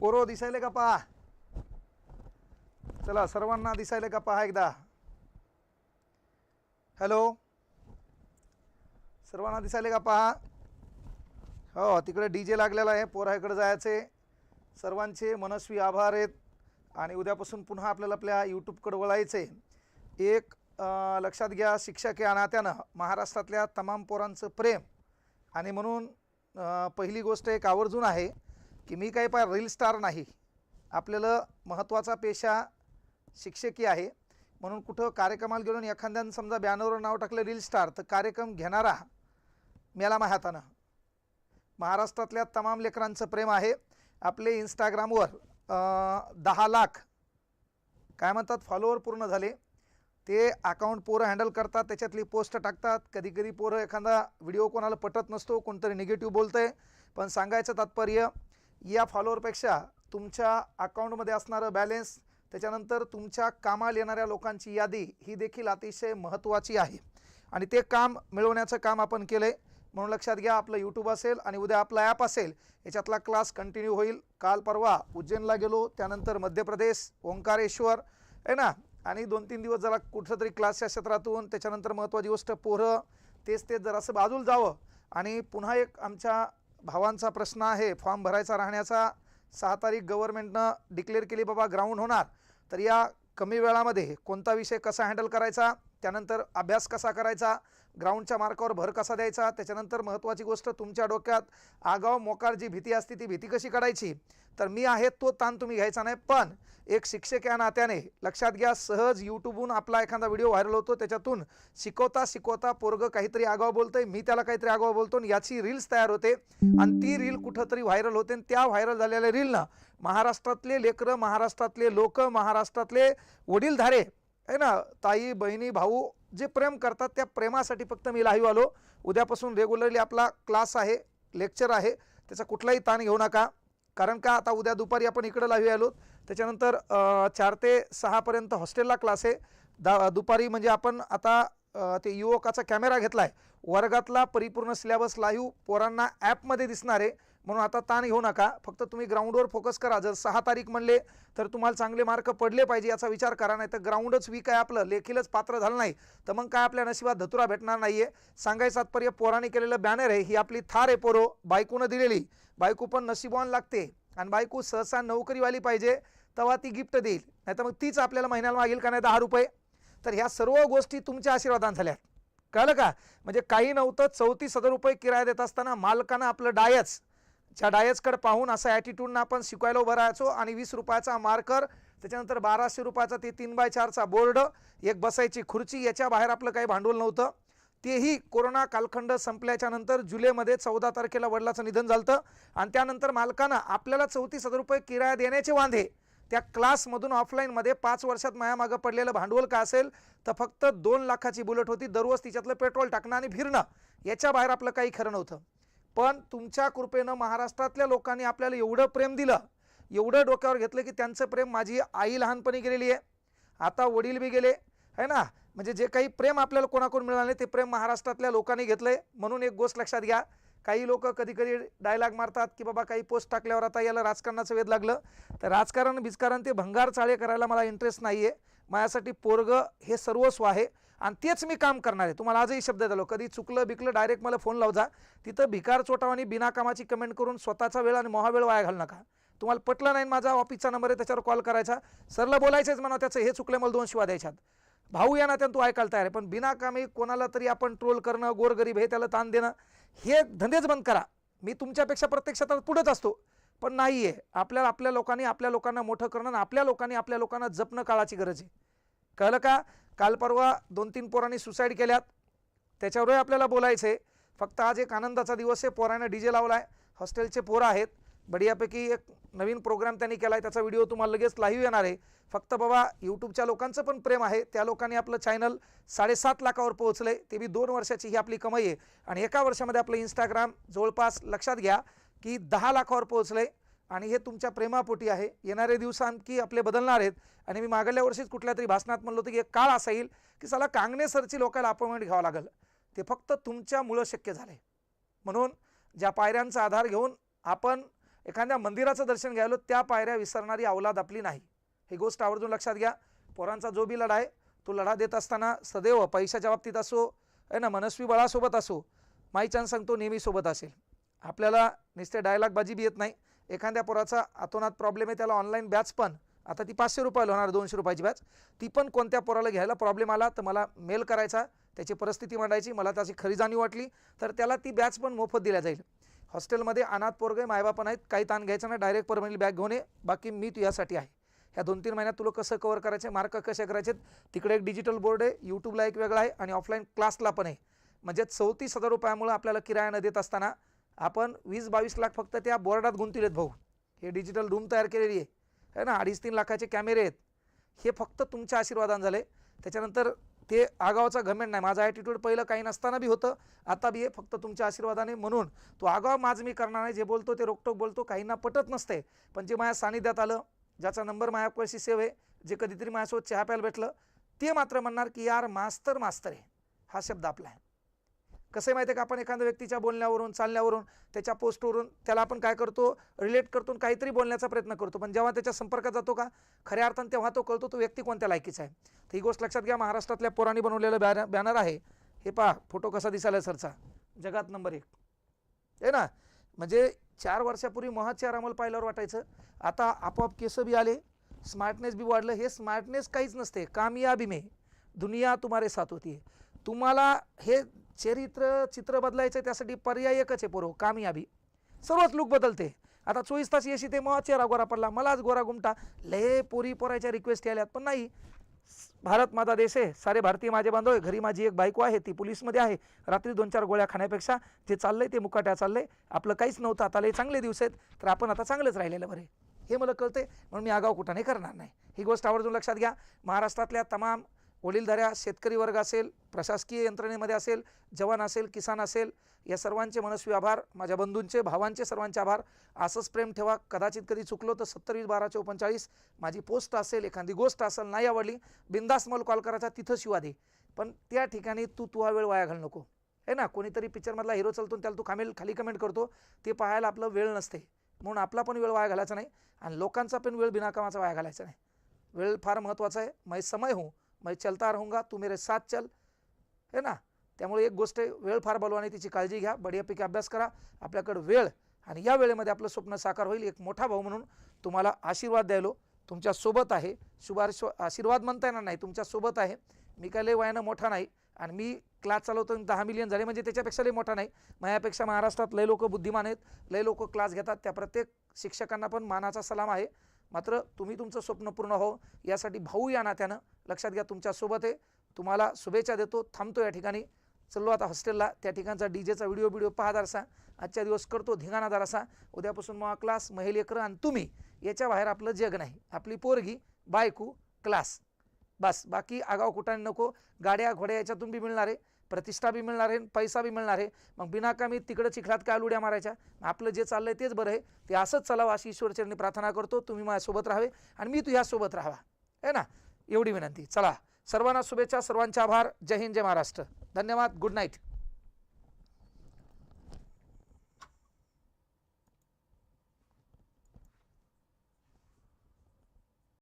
पोरो दिसायले का पहा? चला सर्वांना दिसायले का पहा एकदा? हॅलो सर्वांना दिसायले का पहा? हो तिकडे डी जे लागलेला आहे पोराकडे जायचे. सर्वांचे मनस्वी आभार आहेत. आणि उद्यापासून पुन्हा आपल्याला आपल्या यूट्यूबकडे वळायचे. एक लक्षात घ्या शिक्षक या नात्यानं महाराष्ट्रातल्या तमाम पोरांचं प्रेम. आणि म्हणून पहिली गोष्ट एक आवर्जून आहे. की मी काही पाय रील स्टार नाही. आपल्याला महत्त्वाचा पेशा शिक्षकी आहे. म्हणून कुठं कार्यक्रमाला गेलो आणि एखाद्यानं समजा बॅनरवर नाव टाकलं रील स्टार तर कार्यक्रम घेणारा मेला माझ्या हातानं महाराष्ट्रातल्या तमाम लेकरांचं प्रेम आहे. आपले इंस्टाग्रामवर दहा लाख काय म्हणतात फॉलोअर पूर्ण झाले. ते अकाउंट पोरं हँडल करतात त्याच्यातली पोस्ट टाकतात. कधी कधी पोरं एखादा व्हिडिओ कोणाला पटत नसतो कोणतरी निगेटिव्ह बोलतंय. पण सांगायचं तात्पर्य या फॉलोअरपेक्षा तुमच्या अकाउंटमध्ये असणारं बॅलेन्स त्याच्यानंतर तुमच्या कामाला येणाऱ्या लोकांची यादी ही देखील अतिशय महत्त्वाची आहे. आणि ते काम मिळवण्याचं काम आपण केलं आहे म्हणून लक्षात घ्या आपलं यूट्यूब असेल आणि उद्या आपला ॲप असेल याच्यातला क्लास कंटिन्यू होईल. काल परवा उज्जैनला गेलो त्यानंतर मध्य प्रदेश ओंकारेश्वर आहे ना? आणि दोन तीन दिवस जरा कुठं तरी क्लासच्या क्षेत्रातून त्याच्यानंतर महत्त्वाची गोष्ट पोरं तेच तेच जरासं बाजूला जावं. आणि पुन्हा एक आमच्या भावांचा प्रश्न आहे. फॉर्म भरायचा राहण्याचा सहा तारीख गव्हर्नमेंटनं डिक्लेअर केली बाबा ग्राउंड होणार. तर या कमी वेळामध्ये कोणता विषय कसा हँडल करायचा? त्यानंतर अभ्यास कसा करायचा? ग्राउंडच्या मार्कावर भर कसा द्यायचा? त्याच्यानंतर महत्त्वाची गोष्ट तुमच्या डोक्यात आगाव मोकार जी भीती असते ती भीती कशी काढायची? तर मी आहे तो ताण तुम्ही घ्यायचा नाही. पण एक शिक्षक या नात्याने लक्षात घ्या सहज यूट्यूबहून आपला एखादा व्हिडिओ व्हायरल होतो. त्याच्यातून शिकवता शिकवता पोरगं काहीतरी आगाव बोलतंय मी त्याला काहीतरी आगाव बोलतो आणि याची रील्स तयार होते. आणि ती रील कुठंतरी व्हायरल होते आणि त्या व्हायरल झालेल्या रीलनं महाराष्ट्रातले लेकरं महाराष्ट्रातले लोक महाराष्ट्रातले वडीलधारे आहे ना ताई बहिणी भाऊ जे प्रेम करतात त्या प्रेमासाठी फक्त मी लाईव्ह आलो. उद्यापासून रेग्युलरली आपला क्लास आहे लेक्चर आहे. त्याचा कुठलाही ताण घेऊ नका. कारण का आता उद्या दुपारी आपण इकडं लाईव्ह आलो. त्याच्यानंतर चार ते सहापर्यंत हॉस्टेलला क्लास आहे. दा दुपारी म्हणजे आपण आता ते युवकाचा कॅमेरा घेतला आहे वर्गातला परिपूर्ण सिलेबस लाईव्ह पोरांना ॲपमध्ये दिसणार आहे. म्हणून आता ताण घेऊ नका. फक्त तुम्ही ग्राउंडवर फोकस करा. जर सहा तारीख म्हणले तर तुम्हाला चांगले मार्क पडले पाहिजे याचा विचार करा नाही तर ग्राउंडच वीक आहे आपलं. लेखीलच पात्र झालं नाही. तर मग काय आपल्या नशिबात धतुरा भेटणार नाही आहे सांगायचं तात्पर्य पोराने केलेलं बॅनर आहे. ही आपली थार आहे पोरो. बायकोनं दिलेली. बायको पण नशिबवान लागते. आणि बायको सहसा नोकरीवाली पाहिजे तेव्हा ती गिफ्ट देईल. नाही तर मग तीच आपल्याला महिन्याला मागेल का नाही दहा रुपये? तर ह्या सर्व गोष्टी तुमच्या आशीर्वादान झाल्या. कळलं का? म्हणजे काही नव्हतं. चौतीस हजार रुपये किराया देत असताना मालकानं आपलं डायच च्या डायसकडे पाहून असा ॲटिट्यूडनं आपण शिकवायला उभं राहायचो आणि वीस रुपयाचा मार्कर त्याच्यानंतर बाराशे रुपयाचा ते तीन बाय चारचा बोर्ड एक बसायची खुर्ची याच्या बाहेर आपलं काही भांडवल नव्हतं. तेही कोरोना कालखंड संपल्याच्या नंतर जुलैमध्ये चौदा तारखेला वडिलाचं निधन झालं आणि त्यानंतर मालकानं आपल्याला चौतीस हजार रुपये किराया देण्याचे वांधे त्या क्लासमधून ऑफलाईनमध्ये पाच वर्षात मायामागं पडलेलं भांडवल का असेल? तर फक्त दोन लाखाची बुलेट होती. दररोज तिच्यातलं पेट्रोल टाकणं आणि फिरणं. याच्या बाहेर आपलं काही खरं नव्हतं. पण तुमच्या कृपेनं महाराष्ट्रातल्या लोकांनी आपल्याला एवढं प्रेम दिलं एवढं डोक्यावर घेतलं की त्यांचं प्रेम माझी आई लहानपणी गेलेली आहे. आता वडील बी गेले है ना? म्हणजे जे काही प्रेम आपल्याला कोणाकडून मिळाले ते प्रेम महाराष्ट्रातल्या लोकांनी घेतलंय. म्हणून एक गोष्ट लक्षात घ्या काही लोक कधी कधी डायलॉग मारतात की बाबा काही पोस्ट टाकल्यावर आता याला राजकारणाचं वेध लागलं. तर राजकारण बिजकारण ते भंगार चाळे करायला मला इंटरेस्ट नाही आहे माझ्यासाठी पोरग हे सर्वस्व आहे. आणि तेच मी काम करणार आहे. तुम्हाला आजही शब्द झालो कधी चुकलं बिकलं डायरेक्ट मला फोन लावजा. तिथं भिकार चोटावानी बिनाकामाची कमेंट करून स्वतःचा वेळ आणि मोहावेळ वाया घालू नका. तुम्हाला पटलं नाही माझा ऑफिसचा नंबर आहे त्याच्यावर कॉल करायचा. सरला बोलायचंच म्हणा त्याचं हे चुकलं मला दोन शिवा द्यायच्यात. भाऊ या नात्यानं तू ऐकायला तयार आहे पण बिनाकामी कोणाला तरी आपण ट्रोल करणं गोरगरीब हे त्याला ताण देणं हे धंदेच बंद करा. मी तुमच्यापेक्षा प्रत्येक क्षेत्रात पुढंच असतो. पण नाही आहे आपल्याला आपल्या लोकांनी आपल्या लोकांना मोठं करणं आणि आपल्या लोकांनी आपल्या लोकांना जपणं काळाची गरज आहे. कळलं का? काल परवा दोन तीन पोरांनी सुसाईड केल्यात. त्याच्यावरही आपल्याला बोलायचं आहे फक्त आज एक आनंदाचा दिवस आहे. पोरानं डी जे लावला आहे हॉस्टेलचे पोरं आहेत. बढियापैकी एक नवीन प्रोग्राम त्यांनी केला आहे त्याचा व्हिडिओ तुम्हाला लगेच लाईव्ह येणार आहे. फक्त बाबा यूट्यूबच्या लोकांचं पण प्रेम आहे. त्या लोकांनी आपलं चॅनल साडेसात लाखावर पोहोचलं आहे ते बी दोन वर्षाची ही आपली कमाई आहे. आणि एका वर्षामध्ये आपलं इंस्टाग्राम जवळपास लक्षात घ्या की दहा लाखावर पोहोचलं आहे आणि हे तुमच्या प्रेमापोटी आहे. येणारे दिवस आणखी आपले बदलणार आहेत. आणि मी मागल्या वर्षीच कुठल्या तरी भाषणात म्हणलो होतं की एक काळ असा येईल की चला कांगणे सरची लोकांना अपॉइंटमेंट घ्यावं लागेल. ते फक्त तुमच्यामुळं शक्य झाले म्हणून ज्या पायऱ्यांचा आधार घेऊन आपण एखाद्या मंदिराचं दर्शन घ्यायलो त्या पायऱ्या विसरणारी अवलाद आपली नाही. ही गोष्ट आवर्जून लक्षात घ्या. पोरांचा जो बी लढा आहे तो लढा देत असताना सदैव पैशाच्या बाबतीत असो आहे ना मनस्वी बळासोबत असो माईचान सांगतो नेहमी सोबत असेल. आपल्याला नुसते डायलॉगबाजी बी येत नाही. एखाद्या पोराचा अतोनात प्रॉब्लेम आहे त्याला ऑनलाईन बॅच पण. आता ती पाचशे रुपयाला होणार दोनशे रुपयाची बॅच ती पण कोणत्या पोराला घ्यायला प्रॉब्लेम आला तर मला मेल करायचा. त्याची परिस्थिती मांडायची मला त्याची खरी जाणीव वाटली तर त्याला ती बॅच पण मोफत दिल्या जाईल. हॉस्टेलमध्ये अनाथ पोरगे मायबापण आहेत काही ताण घ्यायचा नाही डायरेक्ट परमनंटली बॅग घेऊन ये बाकी मी तू यासाठी आहे. ह्या दोन तीन महिन्यात तुला कसं कवर करायचे मार्क कसे करायचे तिकडे एक डिजिटल बोर्ड आहे यूट्यूबला एक वेगळा आहे आणि ऑफलाईन क्लासला पण आहे. म्हणजे चौतीस हजार रुपयामुळं आपल्याला किराया न देत असताना आपण वीस बावीस लाख फक्त त्या बोर्डात गुंतवलेत भाऊ. हे डिजिटल रूम तयार केलेली आहे. है ना? अडीच तीन लाखाचे कॅमेरे आहेत. हे फक्त तुमच्या आशीर्वादाने झाले. त्याच्यानंतर ते आगावाचा घमेंट नाही. माझा ॲटिट्यूड पहिलं काही नसताना बी होतं. आता बी हे फक्त तुमच्या आशीर्वादाने म्हणून. तो आगाव माझ मी करणार नाही. जे बोलतो ते रोकटोक बोलतो. काहींना पटत नसते. पण जे माझ्या सानिध्यात आलं ज्याचा नंबर माझ्यापाशी सेव आहे जे कधीतरी माझ्यासोबत चहा प्यायला भेटलं ते मात्र म्हणणार की यार मास्तर मास्तर आहे. हा शब्द आपला आहे. कसं आहे माहिती आहे का? आपण एखाद्या व्यक्तीच्या बोलण्यावरून चालण्यावरून त्याच्या पोस्टवरून त्याला आपण काय करतो? रिलेट करतो काहीतरी बोलण्याचा प्रयत्न करतो. पण जेव्हा त्याच्या संपर्कात जातो का? खऱ्या अर्थानं तेव्हा तो कळतो तो व्यक्ती कोणत्या लायकीचा आहे. तर ही गोष्ट लक्षात घ्या. महाराष्ट्रातल्या पोरांनी बनवलेलं बॅनर बॅनर आहे. हे पहा फोटो कसा दिसायला सरचा? जगात नंबर एक. आहे ना? म्हणजे चार वर्षापूर्वी महाचार अंमल पाहिल्यावर वाटायचं. आता आपोआप केसं बी आले. स्मार्टनेस बी वाढलं. हे स्मार्टनेस काहीच नसते. कामयाबी मे दुनिया तुम्हारे साथ होती तुम्हाला हे चरित्र चित्र बदलायचं आहे त्यासाठी पर्याय एकच आहे पोरो कामयाबी. सर्वच लुक बदलते. आता चोवीस तास येशी ते मग चेहरा गोरा पडला. मलाच गोरा गुमटा. लय पोरी पोरायच्या रिक्वेस्ट आल्यात पण नाही. भारत माझा देश आहे. सारे भारतीय माझे बांधव आहे. घरी माझी एक बायको आहे. ती पोलीसमध्ये आहे. रात्री दोन चार गोळ्या खाण्यापेक्षा जे चाललंय ते मुकाट्या चाललंय. आपलं काहीच नव्हतं. आता लय चांगले दिवस आहेत. तर आपण आता चांगलंच राहिलेलं बरे हे मला कळते म्हणून मी आगाव कुठं नाही करणार नाही. ही गोष्ट आवर्जून लक्षात घ्या. महाराष्ट्रातल्या तमाम वडीलधाऱ्या शेतकरी वर्ग असेल प्रशासकीय यंत्रणेमध्ये असेल जवान असेल किसान असेल या सर्वांचे मनस्वी आभार माझ्या बंधूंचे भावांचे सर्वांचे आभार. असंच प्रेम ठेवा कदाचित कधी चुकलो तर सत्तरवीस बारा चौपंचाळीस माझी पोस्ट असेल एखादी गोष्ट असेल नाही आवडली बिंदास मला कॉल करायचा तिथं शिवा दे. पण त्या ठिकाणी तू तुहा वेळ वाया घाल नको. आहे ना? कोणीतरी पिक्चरमधला हिरो चालतो आणि त्याला तू खामेल खाली कमेंट करतो. ते पाहायला आपलं वेळ नसते. म्हणून आपला पण वेळ वाया घालायचा नाही आणि लोकांचा पण वेळ बिनाकामाचा वाया घालायचा नाही. वेळ फार महत्त्वाचा आहे. मै समय हो. मैं चलता रहूँगा तू मेरे साथ चल है ना? त्यामुळे एक गोष्ट आहे वेळ फार बलवाने तिची काळजी घ्या बढियापैकी अभ्यास करा आपल्याकडं वेळ आणि या वेळेमध्ये आपलं स्वप्न साकार होईल. एक मोठा भाऊ म्हणून तुम्हाला आशीर्वाद द्यायलो. तुमच्यासोबत आहे. शुभार्श आशीर्वाद म्हणता येणार नाही तुमच्यासोबत आहे. मी काय लय वयानं मोठा नाही आणि मी क्लास चालवतो आणि दहा मिलियन झाले म्हणजे त्याच्यापेक्षा लय मोठा नाही. माझ्यापेक्षा महाराष्ट्रात लय लोक बुद्धिमान आहेत लय लोक क्लास घेतात. त्या प्रत्येक शिक्षकांना पण मानाचा सलाम आहे. मात्र तुम्ही तुमचं स्वप्न पूर्ण हो यासाठी भाऊ या नात्यानं लक्षात घ्या तुमच्यासोबत आहे. तुम्हाला शुभेच्छा देतो थांबतो या ठिकाणी. चाललो आता हॉस्टेलला त्या ठिकाणचा डी जेचा व्हिडिओ व्हिडिओ पहा जरासा. आजच्या दिवस करतो धिंगाणा जरासा. उद्यापासून मग क्लास महिलेकर आणि तुम्ही याच्या बाहेर आपलं जग नाही. आपली पोरगी बायकू क्लास. बस बाकी आगाव कुठाने नको. गाड्या घोड्या याच्यातून बी मिळणार आहे. प्रतिष्ठा बी मिळणार आहे पैसा बी मिळणार आहे. मग बिनाकामी तिकडं चिखलात काय उड्या मारायच्या? आपलं जे चाललं आहे तेच बरं आहे. ते असंच चालावं अशी ईश्वरचरणी प्रार्थना करतो. तुम्ही माझ्यासोबत राहावे आणि मी तुझ्यासोबत राहावा. आहे ना? एवढी विनंती. चला सर्वांना शुभेच्छा सर्वांचे आभार. जय हिंद जय महाराष्ट्र. धन्यवाद. Good night